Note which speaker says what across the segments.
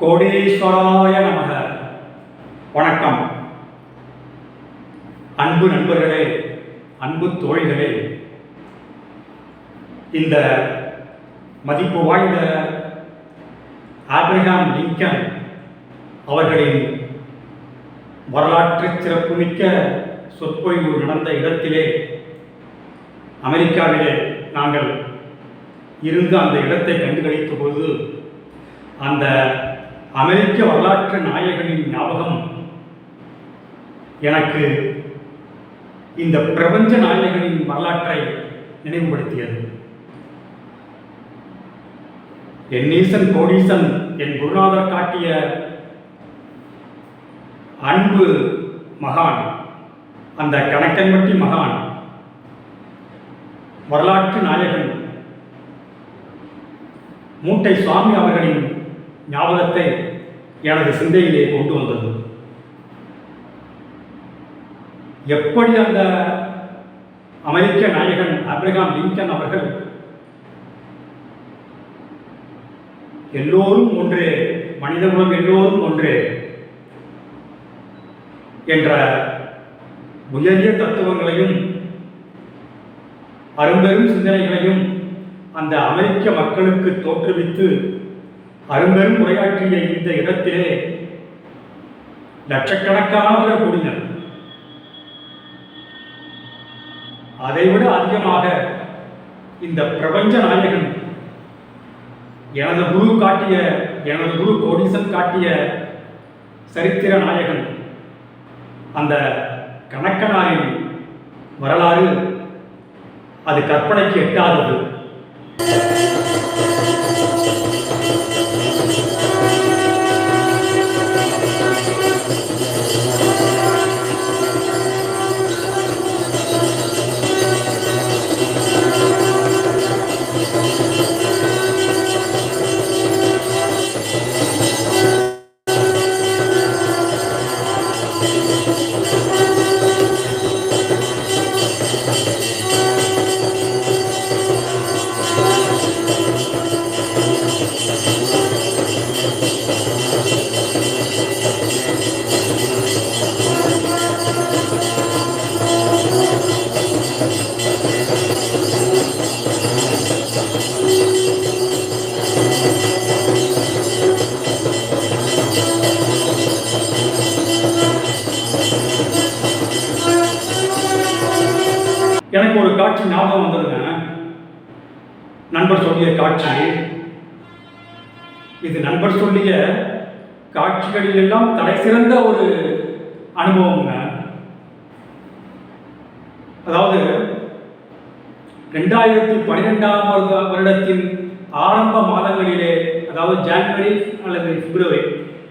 Speaker 1: கோடீஸ்வராய நமக. வணக்கம். அன்பு நண்பர்களே அன்பு தோழிகளே இந்த மதிப்பு வாய்ந்த ஆப்ரஹாம் லிங்கன் அவர்களின் வரலாற்று சிறப்புமிக்க சொற்பொழிவு நடந்த இடத்திலே அமெரிக்காவிலே நாங்கள் இருந்து அந்த இடத்தை கண்டுகளித்த பொழுது அந்த அமெரிக்க வரலாற்று நாயகனின் ஞாபகம். எனக்கு இந்த பிரபஞ்ச நாயகனின் வரலாற்றை நினைவுபடுத்தியது. என் கோடீசன் என் குருநாதர் காட்டிய அன்பு மகான் அந்த கணக்கன்பட்டி மகான் வரலாற்று நாயகன் மூட்டை சுவாமி அவர்களின் ஞாபகத்தை எனது சிந்தையிலே கொண்டு வந்தது. எப்படி அந்த அமெரிக்க நாயகன் அப்ரஹாம் லிங்கன் அவர்கள் எல்லோரும் ஒன்றே மனிதகுலம் எல்லோரும் ஒன்றே என்ற உயரிய தத்துவங்களையும் அரும்பெரும் சிந்தனைகளையும் அந்த அமெரிக்க மக்களுக்கு தோற்றுவித்து அரும்பெரும் உரையாற்றிய இந்த இடத்திலே லட்சக்கணக்கானவர்கள் கூடினர். அதைவிட அதிகமாக இந்த பிரபஞ்ச நாயகன் எனது குரு காட்டிய எனது குரு கோடீசன் காட்டிய சரித்திர நாயகன் அந்த கணக்கனாரின் வரலாறு அது கற்பனைக்கு எட்டாதது. ஞாபகம் வந்ததுங்க. நண்பர் சொல்லிய காட்சி. இது நண்பர் சொல்லிய காட்சிகளில் எல்லாம் தலை சிறந்த ஒரு அனுபவம்ங்க. அதாவது ரெண்டாயிரத்தி பன்னிரெண்டாம் வருடத்தின் ஆரம்ப மாதங்களிலே அதாவது ஜான்வரி அல்லது பிப்ரவரி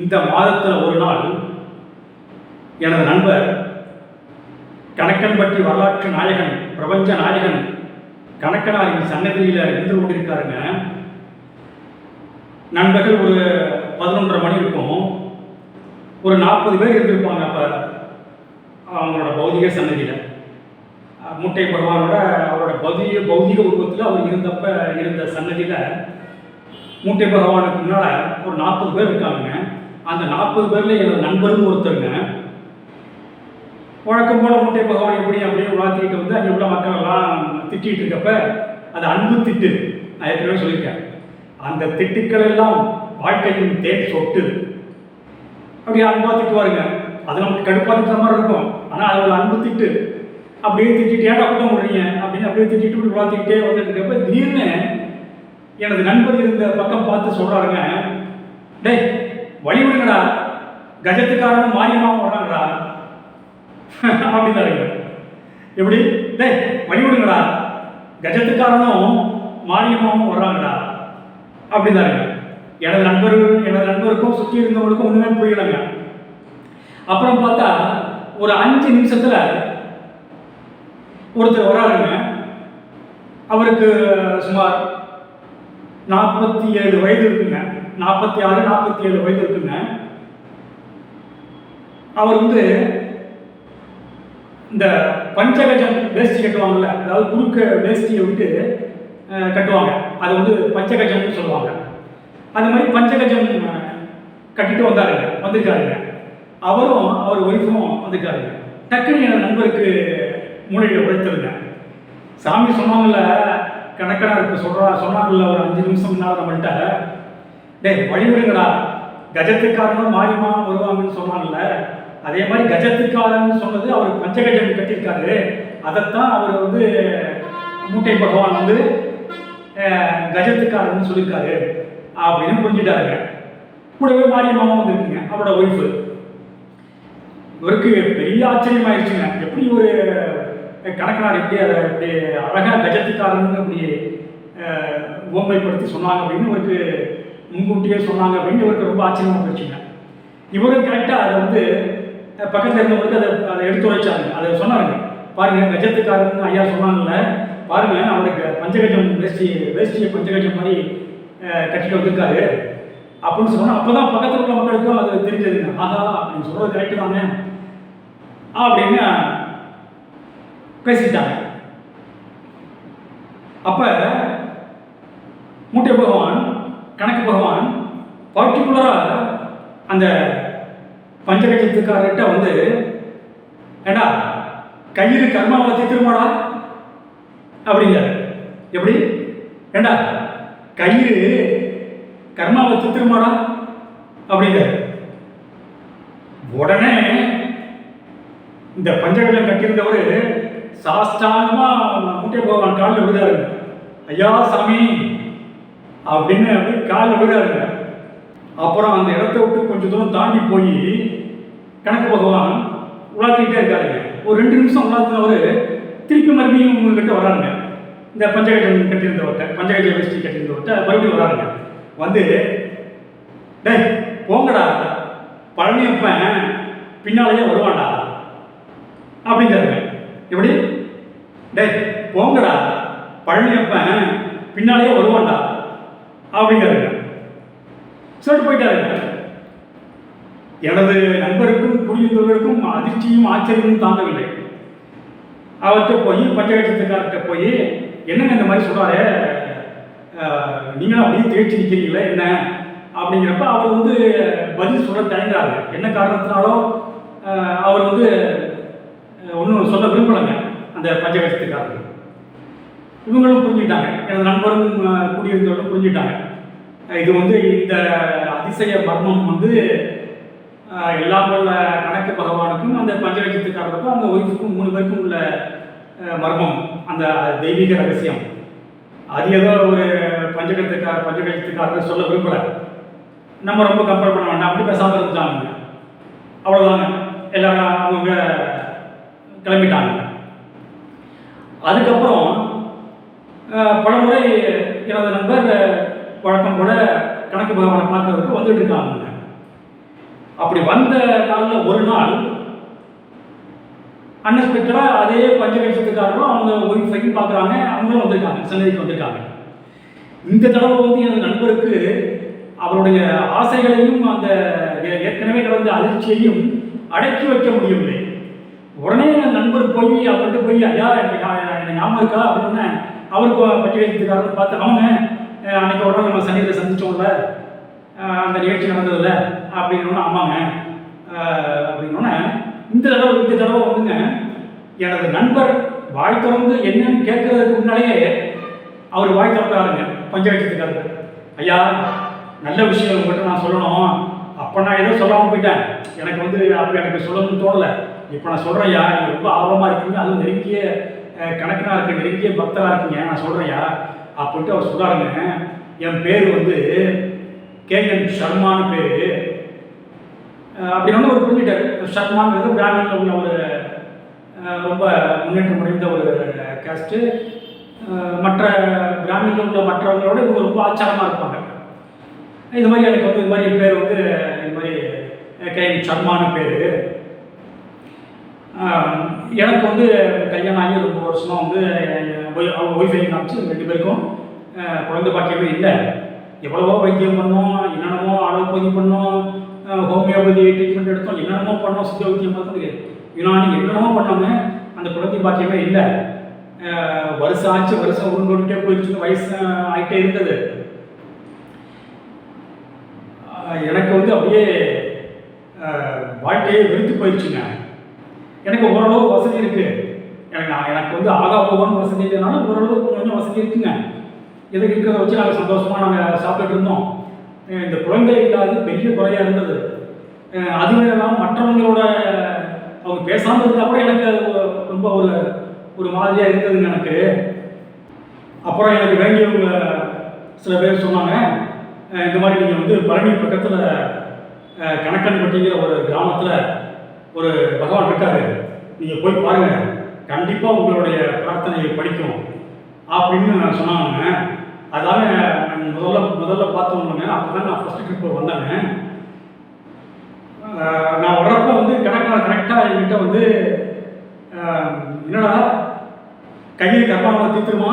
Speaker 1: இந்த மாதத்தில் ஒரு நாள் எனது நண்பர் கணக்கன்பட்டி வரலாற்று நாயகன் பிரபஞ்ச நாயகன் கணக்கனாரின் சன்னதியில் இருந்து கொண்டிருக்காருங்க. நண்பர்கள் ஒரு பதினொன்றரை மணி இருக்கும். ஒரு நாற்பது பேர் இருந்திருப்பாங்க அப்போ அவங்களோட பௌதிக சன்னதியில். முட்டை பகவானோட அவரோட பௌதிக பௌதிக உருவத்தில் அவர் இருந்தப்ப இருந்த சன்னதியில் மூட்டை பகவானுக்கு முன்னால் ஒரு நாற்பது பேர் இருக்காங்க அந்த நாற்பது பேரில் எனது நண்பரும் ஒருத்தருங்க. வழக்கம் போல முட்டை பகவான் எப்படி அப்படியே உலாத்திட்டு வந்து அங்கே உள்ள மக்கள் எல்லாம் திட்டிகிட்டு இருக்கப்ப அது அன்பு திட்டு. நான் ஏற்கனவே சொல்லியிருக்கேன். அந்த திட்டுக்கள் எல்லாம் வாழ்க்கையின் தேன் சொட்டு. அப்படியே அன்பா திட்டுவாருங்க. அது நமக்கு கடுப்பாக திட்டுற மாதிரி இருக்கும். ஆனால் அது ஒரு அன்பு திட்டு. அப்படியே திட்டிட்டு ஏடா கூட முடியுங்க அப்படின்னு அப்படியே திட்டிட்டு இப்படி உலாத்திக்கிட்டே வந்துட்டு இருக்கப்ப திடீர்னு எனது நண்பர் இருந்த பக்கம் பார்த்து சொல்கிறாருங்க டேய் வழி விடுங்கடா. கஜத்துக்காரனும் மாரியமாவும் வர்றாங்கடா. அப்படின்னு அப்படின்னாருங்க. எப்படி? டேய் வழி விடுங்கடா கஜத்துக்காரனும் மாரியமாவும் வர்றாங்கடா. அப்படின்னாருங்க. எனது நண்பர் எனது நண்பருக்கும் சுற்றி இருந்தவங்களுக்கும் ஒன்றுமே புரியலைங்க. அப்புறம் பார்த்தா ஒரு அஞ்சு நிமிஷத்தில் ஒருத்தர் வராருங்க அவருக்கு சுமார் நாற்பத்தி ஏழு வயது இருக்குங்க. நாற்பத்தி ஆறு நாற்பத்தி ஏழு வயது இருக்குங்க. அவர் வந்து இந்த பஞ்சகஜம் வேஷ்டி கட்டுவாங்கல்ல அதாவது குறுக்க வேஷ்டியை விட்டு கட்டுவாங்க. அது வந்து பஞ்சகஜம்னு சொல்லுவாங்க. அது மாதிரி பஞ்சகஜம் கட்டிட்டு வந்தாருங்க வந்திருக்காருங்க. அவரும் அவர் ஒய்ஃபும் வந்திருக்காருங்க. டக்குன்னு என் நண்பருக்கு மூளையில் உழைத்ததுங்க சாமி சொன்னாங்கல்ல கணக்கனா இருக்கு சொல்கிறா சொன்னாங்கல்ல ஒரு அஞ்சு நிமிஷம் முன்னால் நம்மள்கிட்ட டேய் வழிவிடுங்கடா. கஜத்துக்காரனும் மாறிமா வருவாங்கன்னு சொன்னாங்கல்ல. அதே மாதிரி கஜத்துக்காரன் சொன்னது அவர் பஞ்சகஜம் கட்டியிருக்காரு. அதைத்தான் அவர் வந்து மூட்டை பகவான் வந்து கஜத்துக்காரன்னு கஜத்துக்காரன் சொல்லியிருக்காரு அப்படின்னு புரிஞ்சுட்டாருங்க. கூடவே மாரியம்மாவும் வந்துருக்குங்க அவரோட ஒய்ஃபு இவருக்கு பெரிய ஆச்சரியமாயிருச்சுங்க. எப்படி ஒரு கணக்கனார் எப்படி அதை இப்படி அழகாக கஜத்துக்காரன் அப்படி ஓம்பைப்படுத்தி சொன்னாங்க அப்படின்னு இவருக்கு முன்கூட்டியே சொன்னாங்க அப்படின்னு இவருக்கு ரொம்ப ஆச்சரியமாக போயிடுச்சுங்க இவரும் கரெக்டாக அதை வந்து பக்கத்தில் இருந்தவங்களுக்கு அதை அதை எடுத்துரைச்சாங்க அதை சொன்னாங்க பாருங்க கஜத்துக்காரன் ஐயா சொன்னாங்கல்ல பாருங்க அவருக்கு பஞ்சகஜம் வேஷ்டி வேஷ்டியை பஞ்சகஜம் மாதிரி கட்டிட்டு வந்திருக்காரு. அப்படின்னு சொன்னால் அப்போ தான் பக்கத்தில் உள்ள மக்களுக்கும் அது தெரிஞ்சதுங்க. ஆஹா அப்படின்னு சொல்கிறது கரெக்டு தானே? அப்படின்னு பேசிட்டாங்க. அப்போ மூட்டை பகவான் கணக்கு பகவான் பர்டிகுலராக அந்த பஞ்சகஜத்துக்காரர்கிட்ட வந்து ஏண்டா கயிறு கர்மாவை திருமாடா? அப்படிங்க எப்படி? ஏண்டா கயிறு கர்மாவை திருமாடா? அப்படிங்க உடனே இந்த பஞ்சகஜம் கட்டியிருந்தவர் சாஸ்தாங்கமா முட்டை போவான் காலில் விழுதாருங்க ஐயா சாமி அப்படின்னு அப்படியே காலில் விழுதாருங்க அப்புறம் அந்த இடத்த விட்டு கொஞ்சம் தூரம் தாண்டி போய் கணக்கு பகவான் உலாத்திக்கிட்டே இருக்காருங்க. ஒரு ரெண்டு நிமிஷம் உலாத்தினவர் திருப்பி மறுபடியும் உங்ககிட்ட வராருங்க. இந்த பஞ்சகட்டம் கட்டியிருந்தவர்கிட்ட பஞ்சகஜ வேஷ்டி கட்டியிருந்தவர்கிட்ட மறுபடியும் வராருங்க. வந்து டேய் போங்கடா. பழனியப்பன் பின்னாலேயே வருவான்டா. அப்படிங்கிறாங்க எப்படி? டேய் போங்கடா. பழனியப்பன் பின்னாலேயே வருவான்டா. அப்படிங்கிறாங்க சொல்லிட்டு போயிட்டாருங்க. எனது நண்பருக்கும் குடியிருந்தவர்களுக்கும் அதிர்ச்சியும் ஆச்சரியமும் தாங்கவில்லை. அவர்கிட்ட போய் பஞ்சகட்சத்துக்கார்கிட்ட போய் என்னங்க இந்த மாதிரி சொல்கிறாரு நீங்களும் அப்படியே தேய்ச்சி நிற்கிறீங்களே என்ன? அப்படிங்கிறப்ப அவர் வந்து பதில் சொல்ல தயங்குறாரு. என்ன காரணத்தினாலோ அவர் வந்து ஒன்றும் சொல்ல விரும்பலைங்க அந்த பஞ்சகட்சத்துக்காரர் இவங்களும் புரிஞ்சுட்டாங்க எனது நண்பரும் கூடியிருந்தவர்களும் குடியிருந்தவர்களும் புரிஞ்சுட்டாங்க இது வந்து இந்த அதிசய மர்மம் வந்து எல்லாம் உள்ள கணக்கு பகவானுக்கும் அந்த பஞ்சலட்சத்துக்காரருக்கும் அவங்க ஒய்ஃபுக்கும் மூணு பேருக்கும் உள்ள மர்மம் அந்த தெய்வீக ரகசியம். அது ஏதோ ஒரு பஞ்சகத்துக்கார பஞ்சகத்துக்காரர் சொல்ல விரும்பல. நம்ம ரொம்ப கம்பேர் பண்ண வேண்டாம் அப்படி பேசாமல் இருந்தாங்க அவ்வளோதாங்க எல்லாரும் அவங்க கிளம்பிட்டாங்க. அதுக்கப்புறம் பலமுறை எனது நண்பர் வழக்கம் போல கணக்கு பகவானை பார்க்கறதுக்கு வந்துட்டு இருக்காங்க. அப்படி வந்த நாளில் ஒரு நாள் அன்எக்ஸ்பெக்டடாக அதே பஞ்சகட்சத்துக்காரரும் அவங்க ஒய்ஃபையும் பார்க்குறாங்க அவங்களும் வந்திருக்காங்க சென்னைக்கு வந்திருக்காங்க. இந்த தடவை வந்து எனது நண்பருக்கு அவருடைய ஆசைகளையும் அந்த ஏற்கனவே நடந்த அதிர்ச்சியையும் அடக்கி வைக்க முடியவில்லை. உடனே என் நண்பர் போய் அவர்கிட்ட போய் ஐயா எனக்கு எனக்கு ஞாபகம் இருக்கா? அப்படின்னு அவருக்கு பட்டியலித்துக்காரர் பார்த்து அவங்க அன்னைக்கு உடனே நம்ம சன்னிதியில் சந்திச்சோம்ல அந்த நிகழ்ச்சி நடந்ததில்ல அப்படின்னு ஆமாங்க அஹ், அப்படின்னோடனே இந்த தடவை இந்த தடவை வந்துங்க எனது நண்பர் வாய் திறந்து என்னன்னு கேட்கறதுக்கு முன்னாலேயே அவர் வாய் திறக்கிறாருங்க பஞ்சாயத்துக்காரர். ஐயா நல்ல விஷயம் உங்கள்கிட்ட நான் சொல்லணும். அப்போ நான் எதுவும் சொல்லாமல் போயிட்டேன். எனக்கு வந்து அப்போ எனக்கு சொல்லணும்னு தோணலை. இப்போ நான் சொல்கிறேன் ஐயா நீங்கள் ரொம்ப ஆர்வமாக இருக்கீங்க. அதுவும் நெருங்கிய கணக்கனாக இருக்க நெருங்கிய பக்தராக இருக்கீங்க. நான் சொல்கிறேன் ஐயா. அப்படின்ட்டு அவர் சொல்கிறாருங்க என் பேர் வந்து கேஎன் சர்மான்னு பேர். அப்படின்னு ஒரு புரிஞ்சுட்டார் சர்மாங்கிறது பிராமணில் உள்ள ஒரு ரொம்ப முன்னேற்றம் அடைந்த ஒரு கேஸ்ட்டு மற்ற பிராமணில் உள்ள மற்றவங்களோட இவங்க ரொம்ப ஆச்சாரமாக இருப்பாங்க. இது மாதிரி எனக்கு வந்து இது மாதிரி என் பேர் வந்து இது மாதிரி கே சர்மான்னு பேர். எனக்கு வந்து கல்யாணம் ஆகி ரொம்ப வருஷமாக வந்து அவங்க ஒய்ஃபை காமிச்சு ரெண்டு பேருக்கும் குழந்தை பாக்கியமே இல்லை. எவ்வளவோ வைத்தியம் பண்ணோம் என்னென்னமோ அலோபதி பண்ணோம் ஹோமியோபதி ட்ரீட்மெண்ட் எடுத்தோம் என்னென்னமோ பண்ணோம் சித்த வைத்தியம் பார்த்தது யுனானி என்னென்னமோ பண்ணாமல் அந்த குழந்தை பாக்கியமே இல்லை. வருஷம் ஆச்சு வருஷம் உருண்டோட்டே போயிடுச்சு வயசு ஆகிட்டே இருந்தது. எனக்கு வந்து அப்படியே வாழ்க்கையே வெறுத்து போயிடுச்சுங்க. எனக்கு ஓரளவு வசதி இருக்குது எனக்கு நான் எனக்கு வந்து ஆகா போகணும் வசதி இல்லைனாலும் ஓரளவு கொஞ்சம் வசதி இருக்குங்க. எது இருக்கிறத வச்சு நாங்கள் சந்தோஷமாக நாங்கள் சாப்பிட்டுட்டு இருந்தோம். இந்த குழந்தை இல்லாத பெரிய குறையாக இருந்தது. அது வேறலாம் மற்றவங்களோட அவங்க பேசாமல் இருந்தால் கூட எனக்கு அது ரொம்ப ஒரு ஒரு மாதிரியாக இருந்ததுங்க எனக்கு. அப்புறம் எனக்கு வேண்டியவங்க சில பேர் சொன்னாங்க இந்த மாதிரி நீங்கள் வந்து பழனி பக்கத்தில் கணக்கன்பட்டிங்கிற ஒரு கிராமத்தில் ஒரு பகவான் இருக்காரு. நீங்கள் போய் பாருங்கள் கண்டிப்பாக உங்களுடைய பிரார்த்தனையை படிக்கும். அப்படின்னு சொன்னாங்க. அதாங்க முதல்ல முதல்ல பார்த்தோம்னுங்க அப்போ தான் நான் ஃபஸ்ட்டு ட்ரிப் வந்தேங்க நான் வர்றப்ப வந்து கணக்கான கரெக்டாக என்கிட்ட வந்து என்னடா கையில் கர்மாவை தீர்த்துருமா?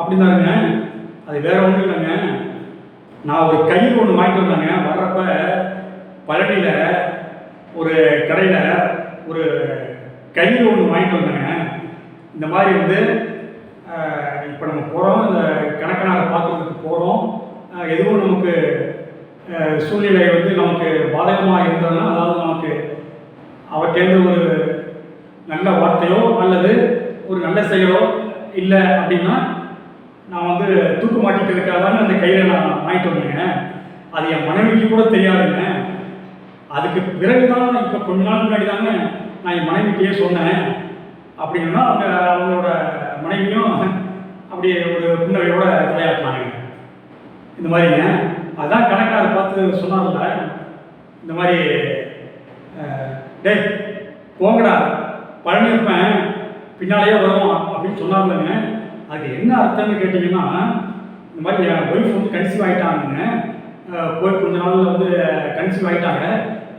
Speaker 1: அப்படின்னாருங்க. அது வேற ஒன்றும் இல்லைங்க. நான் ஒரு கயிறு ஒன்று வாங்கிட்டு வந்தேங்க. வர்றப்ப பழனியில் ஒரு கடையில் ஒரு கயிறு ஒன்று வாங்கிட்டு வந்தேங்க. இந்த மாதிரி வந்து இப்போ நம்ம போகிறோம் இந்த போகிறோம் எதுவும் நமக்கு சூழ்நிலை வந்து நமக்கு பாதகமாக இருந்ததுன்னா அதாவது நமக்கு அவர்கிட்டேருந்து ஒரு நல்ல வார்த்தையோ அல்லது ஒரு நல்ல செயலோ இல்லை அப்படின்னா நான் வந்து தூக்கு மாட்டிக்கிறதுக்காக தானே அந்த கையில் நான் வாங்கிட்டு வந்தேங்க அது என் மனைவிக்கு கூட தெரியாதுங்க. அதுக்கு பிறகு தான் இப்போ கொஞ்ச நாள் முன்னாடி தாங்க நான் என் மனைவிக்கிட்டே சொன்னேன். அப்படின்னா அவங்க அவங்களோட மனைவியும் அப்படியே ஒரு புன்னகையோட தலையாட்டினாங்க. இந்த மாதிரிங்க அதான் கணக்காரர் பார்த்து சொன்னார்ல இந்த மாதிரி டே டேய் போங்கடா பழனியிருப்பேன் பின்னாலேயே வருவான் அப்படின்னு சொன்னார்லங்க அது என்ன அர்த்தம்னு கேட்டிங்கன்னா இந்த மாதிரி என் ஒய்ஃப் வந்து கன்சீவ் ஆகிட்டாங்க போய் கொஞ்ச நாளில் வந்து கன்சீவ் ஆகிட்டாங்க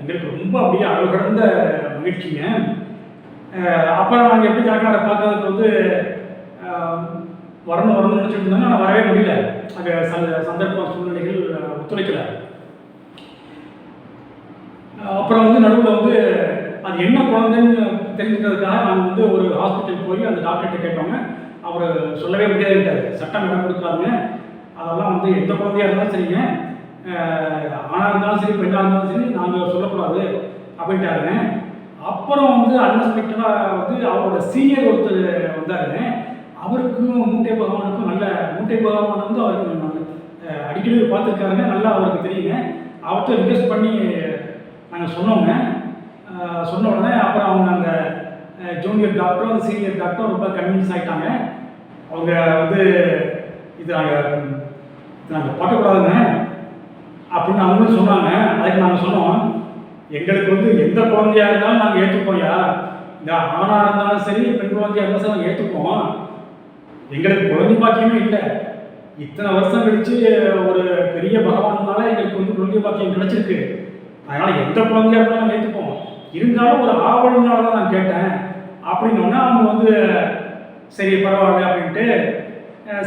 Speaker 1: எங்களுக்கு ரொம்ப அப்படியே அளவு கடந்த மகிழ்ச்சிங்க. அப்புறம் நாங்கள் எப்படி கணக்காரை பார்க்கறதுக்கு வந்து வரணும் வரணும்னு நினச்சிட்டு இருந்தாங்க. ஆனால் வரவே முடியல. அங்கே சந்த சந்தர்ப்ப சூழ்நிலைகள் அஹ், ஒத்துழைக்கல. அப்புறம் வந்து நடுவில் வந்து அது என்ன குழந்தைன்னு தெரிஞ்சுக்கிறதுக்காக நாங்கள் வந்து ஒரு ஹாஸ்பிட்டல் போய் அந்த டாக்டர்கிட்ட கேட்டோங்க. அவர் சொல்லவே முடியாதுட்டார் சட்டம் இடம் கொடுக்காதுங்க. அதெல்லாம் வந்து எந்த குழந்தையாக இருந்தாலும் சரிங்க. அஹ் ஆணாக இருந்தாலும் சரி பெண்ணாக இருந்தாலும் சரி நாங்கள் சொல்லக்கூடாது அப்படின்ட்டாருங்க. அப்புறம் வந்து அன்எக்ஸ்பெக்டடாக வந்து அவரோட சீனியர் ஒருத்தர் வந்தாருங்க. அவருக்கும் மூட்டை பகவானுக்கும் நல்ல மூட்டை பகவான் வந்து அவருக்கு நாங்கள் அடிக்கடி பார்த்துருக்காருங்க. நல்லா அவருக்கு தெரியுங்க. அவர்கிட்ட ரிக்வெஸ்ட் பண்ணி நாங்கள் சொன்னோங்க. சொன்ன உடனே அப்புறம் அவங்க அந்த ஜூனியர் டாக்டரும் சீனியர் டாக்டரும் ரொம்ப கன்வின்ஸ் ஆகிட்டாங்க அவங்க வந்து இது நாங்கள் இது நாங்கள் பார்க்கக்கூடாதுங்க. அப்படின்னு அவங்களும் சொன்னாங்க. அதுக்கு நாங்கள் சொன்னோம். எங்களுக்கு வந்து எந்த குழந்தையா இருந்தாலும் நாங்கள் ஏற்றுப்போம்யா இந்த ஆணாக இருந்தாலும் சரி பெண் குழந்தையாக இருந்தாலும் சரி நாங்கள் ஏற்றுப்போம் எங்களுக்கு குழந்தை பாக்கியமே இல்லை. இத்தனை வருஷம் கழிச்சு ஒரு பெரிய பகவானால எங்களுக்கு வந்து குழந்தை பாக்கியம் கிடைச்சிருக்கு. அதனால எந்த குழந்தையா இருந்தாலும் ஏற்றுப்போம் இருந்தாலும் ஒரு ஆவலினால தான் நான் கேட்டேன். அப்படின்னோடனே அவங்க வந்து சரி பரவாயில்ல அப்படின்ட்டு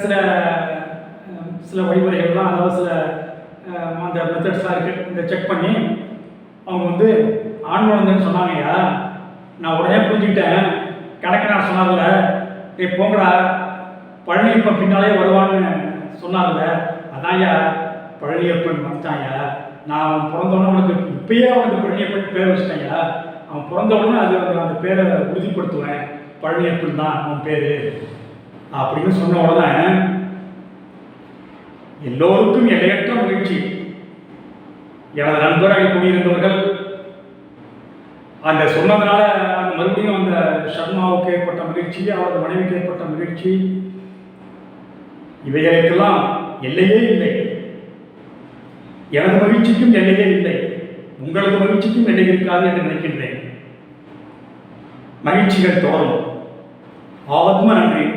Speaker 1: சில சில வழிமுறைகள்லாம் அதாவது சில அந்த மெத்தட்ஸ்லாம் இருக்குது இந்த செக் பண்ணி அவங்க வந்து ஆண் குழந்தைன்னு சொன்னாங்கய்யா நான் உடனே புரிஞ்சுக்கிட்டேன். கணக்கு நான் சொன்னார்ல டேய் போங்கடா. பழனியப்பன் பின்னாலே வருவான்னு சொன்னார்ல அதான்யா பழனியப்பன் வந்துட்டான்யா நான் அவன் பிறந்தவொடனே அவனுக்கு இப்பயே அவனுக்கு பழனியப்பன் பேர் வச்சுட்டான்யா அவன் பிறந்தவொடனே அது அந்த- பேரை உறுதிப்படுத்துவேன். பழனியப்பன் தான் அவன் பேர். அப்படின்னு சொன்ன உடனே எல்லோருக்கும் எல்லையற்ற மகிழ்ச்சி. எனது நண்பர்கள் கூடியிருந்தவர்கள் அந்த சொன்னதுனால அந்த மறுபடியும் அந்த சர்மாவுக்கு ஏற்பட்ட மகிழ்ச்சி அவரது மனைவிக்கு ஏற்பட்ட மகிழ்ச்சி இவைகளுக்கெல்லாம் எல்லையே இல்லை. எனது மகிழ்ச்சிக்கும் எல்லையே இல்லை. உங்களது மகிழ்ச்சிக்கும் எல்லை இருக்காது என்று நினைக்கின்றேன். மகிழ்ச்சிகள் தொடரும் ஆத்ம நன்றி.